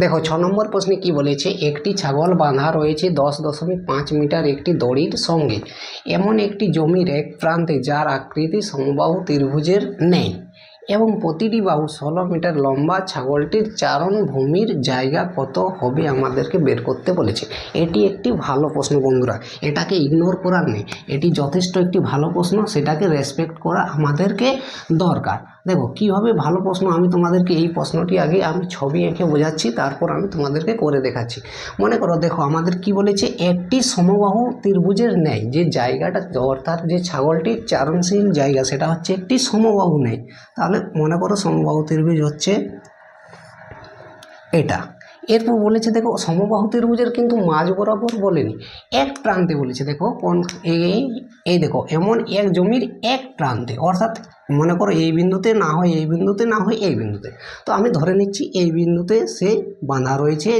দেখো, ছ নম্বর প্রশ্নে কি বলেছে? একটি ছাগল বাঁধা রয়েছে দশ দশমিক পাঁচ মিটার একটি দড়ির সঙ্গে। এমন একটি জমির এক প্রান্তে যার আকৃতি সমবাহু ত্রিভুজের নেই এবং প্রতিটি বাহু ষোলো মিটার লম্বা ছাগলটির চারণ ভূমির জায়গা কত হবে আমাদেরকে বের করতে বলেছে। এটি একটি ভালো প্রশ্ন বন্ধুরা। এটাকে ইগনোর করার নেই। এটি যথেষ্ট একটি ভালো প্রশ্ন। সেটাকে রেসপেক্ট করা আমাদেরকে দরকার। দেখো, কীভাবে ভালো প্রশ্ন আমি তোমাদেরকে এই প্রশ্নটি আগে আমি ছবি এঁকে বোঝাচ্ছি, তারপর আমি তোমাদেরকে করে দেখাচ্ছি। মনে করো, দেখো, আমাদের কি বলেছে, একটি সমবাহু ত্রিভুজের ন্যায়, যে জায়গাটা, অর্থাৎ যে ছাগলটির চারণশীল জায়গা, সেটা হচ্ছে একটি সমবাহু ন্যায়। তাহলে মনে করো, সমবাহু ত্রিভুজ হচ্ছে এটা। এরপর বলেছে, দেখো সমবাহু ত্রিভুজের কিন্তু মাঝ বরাবর বলেনি, এক প্রান্তে বলেছে, দেখো, কোন এই এই দেখো, এমন এক জমির এক প্রান্তে, অর্থাৎ মনে করো এই বিন্দুতে না হয় এই বিন্দুতে, না হয় এই বিন্দুতে। তো আমি ধরে নিচ্ছি, এই বিন্দুতে সে বাঁধা রয়েছে,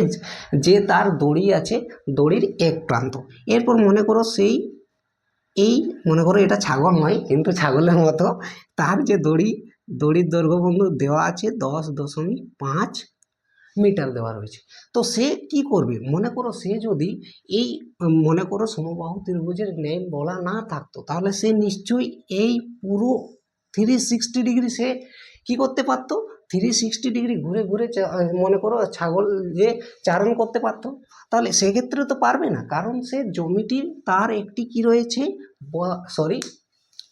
যে তার দড়ি আছে, দড়ির এক প্রান্ত। এরপর মনে করো সেই, এই, মনে করো এটা ছাগল নয়, কিন্তু ছাগলের মতো তার যে দড়ি, দড়ির দৈর্ঘ্য বন্ধু দেওয়া আছে দশ দশমিক পাঁচ মিটার দেওয়া রয়েছে। তো সে কি করবে? মনে করো সে যদি এই, মনে করো সমবাহু ত্রিভুজের ন্যায় বলা না থাকতো, তাহলে সে নিশ্চয়ই এই পুরো থ্রি সিক্সটি ডিগ্রি সে কী করতে পারতো? থ্রি সিক্সটি ডিগ্রি ঘুরে ঘুরে মনে করো ছাগল যে চারণ করতে পারতো। তাহলে সেক্ষেত্রে তো পারবে না, কারণ সে জমিটির তার একটি কি রয়েছে? সরি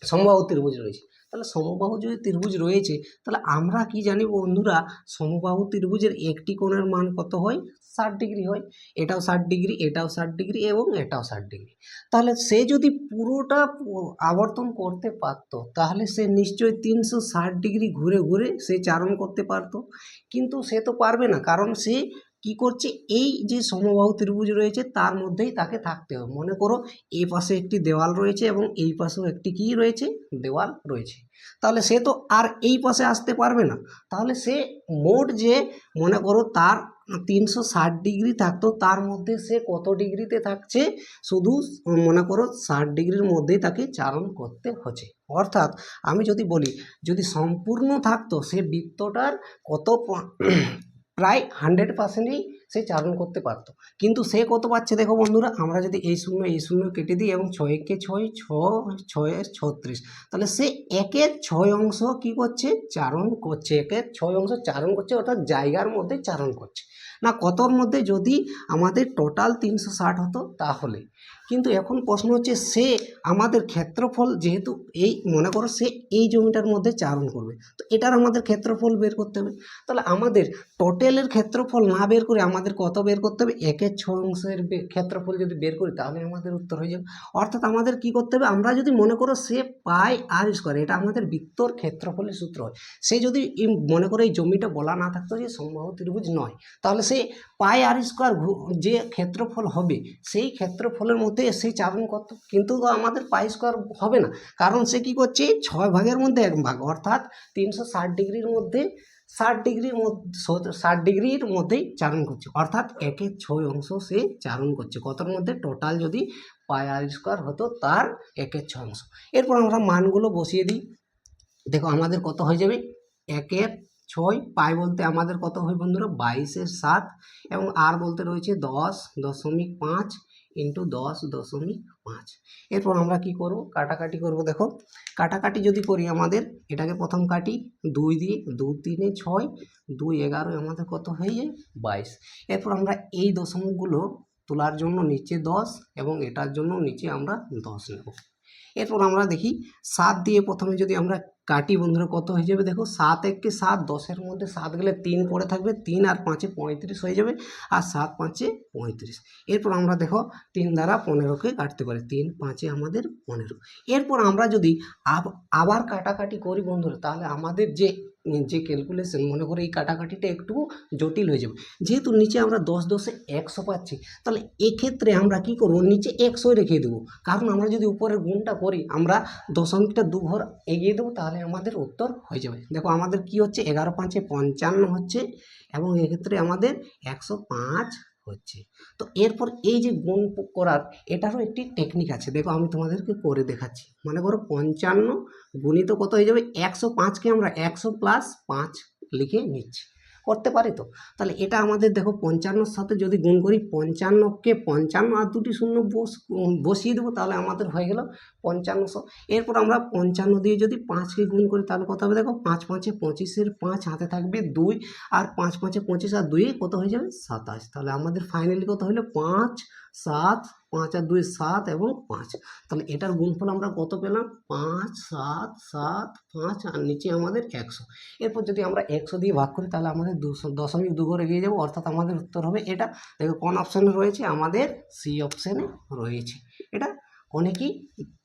সমবাহু ত্রিভুজ রয়েছে। তাহলে সমবাহু যদি ত্রিভুজ রয়েছে, তাহলে আমরা কি জানি বন্ধুরা, সমবাহু ত্রিভুজের একটি কোণের মান কত হয়? ষাট ডিগ্রি হয়। এটাও ষাট ডিগ্রি, এটাও ষাট ডিগ্রি এবং এটাও ষাট ডিগ্রি। তাহলে সে যদি পুরোটা আবর্তন করতে পারতো, তাহলে সে নিশ্চয়ই তিনশো ষাট ডিগ্রি ঘুরে ঘুরে সে চারণ করতে পারতো। কিন্তু সে তো পারবে না, কারণ সে কি করছে? এই যে সমবাহু ত্রিভুজ রয়েছে, তার মধ্যেই তাকে থাকতে হবে। মনে করো এই পাশে একটি দেওয়াল রয়েছে এবং এই পাশেও একটি কি রয়েছে? দেওয়াল রয়েছে। তাহলে সে তো আর এই পাশে আসতে পারবে না। তাহলে সে মোট যে, মনে করো, তার তিনশো ষাট ডিগ্রি থাকতো, তার মধ্যে সে কত ডিগ্রিতে থাকছে? শুধু মনে করো, ষাট ডিগ্রির মধ্যেই তাকে চারণ করতে হচ্ছে। অর্থাৎ আমি যদি বলি, যদি সম্পূর্ণ থাকতো, সে বৃত্তটার কত প্রায় হান্ড্রেড পার্সেন্টই সে চারণ করতে পারতো। কিন্তু সে কত পাচ্ছে দেখো বন্ধুরা? আমরা যদি এই শূন্য এই শূন্য কেটে দিই এবং ছয়কে ছয়, ছ, ছয়ের ছত্রিশ, তাহলে সে একের ছয় অংশ কি করছে? চারণ করছে। একের ছয় অংশ চারণ করছে, অর্থাৎ জায়গার মধ্যে চারণ করছে। না, কতর মধ্যে যদি আমাদের টোটাল তিনশো ষাট হতো তাহলে? কিন্তু এখন প্রশ্ন হচ্ছে, সে আমাদের ক্ষেত্রফল যেহেতু এই, মনে করো সে এই জমিটার মধ্যে চারণ করবে, তো এটার আমাদের ক্ষেত্রফল বের করতে হবে। তাহলে আমাদের টোটালের ক্ষেত্রফল না বের করে আমাদের কত বের করতে হবে? একের ছ অংশের ক্ষেত্রফল যদি বের করি, তাহলে আমাদের উত্তর হয়ে যাবে। অর্থাৎ আমাদের কি করতে হবে? আমরা যদি মনে করো সে পাই আর স্কোয়ার, এটা আমাদের বৃত্তর ক্ষেত্রফলের সূত্র। হয় সে যদি মনে করো এই জমিটা বলা না থাকতো যে সম্ভাব্য ত্রিভুজ নয়। তাহলে সে পাই আর স্কোয়ার যে ক্ষেত্রফল হবে, সেই ক্ষেত্রফলের মধ্যে সে চারণ করত। কিন্তু আমাদের পাই স্কোয়ার হবে না। কারণ সে কি করছে? ছয় ভাগের মধ্যে এক ভাগ। অর্থাৎ তিনশো ষাট ডিগ্রির মধ্যে ষাট ডিগ্রির মধ্যে ষাট ডিগ্রির মধ্যেই চারণ করছে। অর্থাৎ একের ছয় অংশ সে চারণ করছে। কতর মধ্যে? টোটাল যদি পাই আর স্কোয়ার হতো তার একের ছয় অংশ। এরপর আমরা মানগুলো বসিয়ে দিই। দেখো আমাদের কত হয়ে যাবে? একের ছয় পাই বলতে আমাদের কত হয় বন্ধুরা? বাইশের সাত এবং আর বলতে রয়েছে দশ, দশমিক পাঁচ। ইন্টু দশ দশমিক পাঁচ। এরপর আমরা কি করব? কাটাকাটি করব। দেখো, কাটাকাটি যদি করি আমাদের, এটাকে প্রথম কাটি দুই দিয়ে দু তিনে ছয়, দুই এগারো আমাদের কত হয়ে যায়? বাইশ। এরপর আমরা এই দশমিকগুলো তোলার জন্য নিচে দশ এবং এটার জন্য নিচে আমরা দশ নেব। এরপর আমরা দেখি, সাত দিয়ে প্রথমে যদি আমরা কাটি বন্ধুরা কত হয়ে যাবে? দেখো সাত একটি সাত, দশের মধ্যে সাত গেলে তিন পড়ে থাকবে, তিন আর পাঁচে পঁয়ত্রিশ হয়ে যাবে, আর সাত পাঁচে পঁয়ত্রিশ। এরপর আমরা দেখো তিন দ্বারা পনেরোকে কাটতে পারি, তিন পাঁচে আমাদের পনেরো। এরপর আমরা যদি আব- আবার কাটাকাটি করি বন্ধুরা, তাহলে আমাদের যে যে ক্যালকুলেশন মনে করে এই কাটাকাটিটা একটু জটিল হয়ে যাবে। যেহেতু নিচে আমরা দশ দশে একশো পাচ্ছি, তাহলে এক্ষেত্রে আমরা কি করব? নিচে একশো রেখে দেবো। কারণ আমরা যদি উপরের গুণটা করি, আমরা দশমিকটা দু ঘর এগিয়ে দেবো, তাহলে আমাদের উত্তর হয়ে যাবে। দেখো আমাদের কি হচ্ছে? এগারো পাঁচে পঞ্চান্ন হচ্ছে এবং এক্ষেত্রে আমাদের একশো পাঁচ হচ্ছে। তো এরপর এই যে গুণ করার, এটারও একটি টেকনিক আছে। দেখো, আমি তোমাদেরকে করে দেখাচ্ছি। মনে করো পঞ্চান্ন গুণিত কত হয়ে যাবে? একশো পাঁচকে আমরা একশো প্লাস পাঁচ লিখে নিচ্ছি। করতে পারি তো? তাহলে এটা আমাদের দেখো পঞ্চান্নর সাথে যদি গুণ করি পঞ্চান্নকে পঞ্চান্ন আর দুটি শূন্য বস বসিয়ে দেবো, তাহলে আমাদের হয়ে গেল পঞ্চান্নশো। এরপর আমরা পঞ্চান্ন দিয়ে যদি পাঁচকে গুণ করি, তাহলে কত হবে? দেখো পাঁচ পাঁচে পঁচিশের পাঁচ হাতে থাকবে দুই, আর পাঁচ পাঁচে পঁচিশ আর দুই কত হয়ে যাবে? সাতাশ। তাহলে আমাদের ফাইনালি কত হলো? পাঁচ, সাত পাঁচ আর দুই, সাত এবং পাঁচ। তাহলে এটার গুণফল আমরা কত পেলাম? পাঁচ, সাত সাত, পাঁচ আর নিচে আমাদের একশো। এরপর যদি আমরা একশো দিয়ে ভাগ করি, তাহলে আমাদের দুশো, দশমিক দু ঘরে এগিয়ে যাব, অর্থাৎ আমাদের উত্তর হবে এটা। দেখো কোন অপশানে রয়েছে? আমাদের সি অপশানে রয়েছে। এটা অনেকই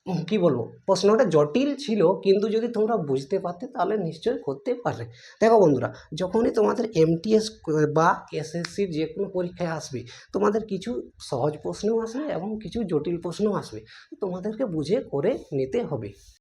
উম, কি বলব? প্রশ্নটা জটিল ছিল কিন্তু যদি তোমরা বুঝতে পারতে তাহলে নিশ্চয়ই করতে পারবে। দেখো বন্ধুরা যখনই তোমাদের এমটিএস বা এসএসসির যে কোনো পরীক্ষায় আসবে তোমাদের কিছু সহজ প্রশ্নও আসবে এবং কিছু জটিল প্রশ্নও আসবে। তোমাদেরকে বুঝে করে নিতে হবে।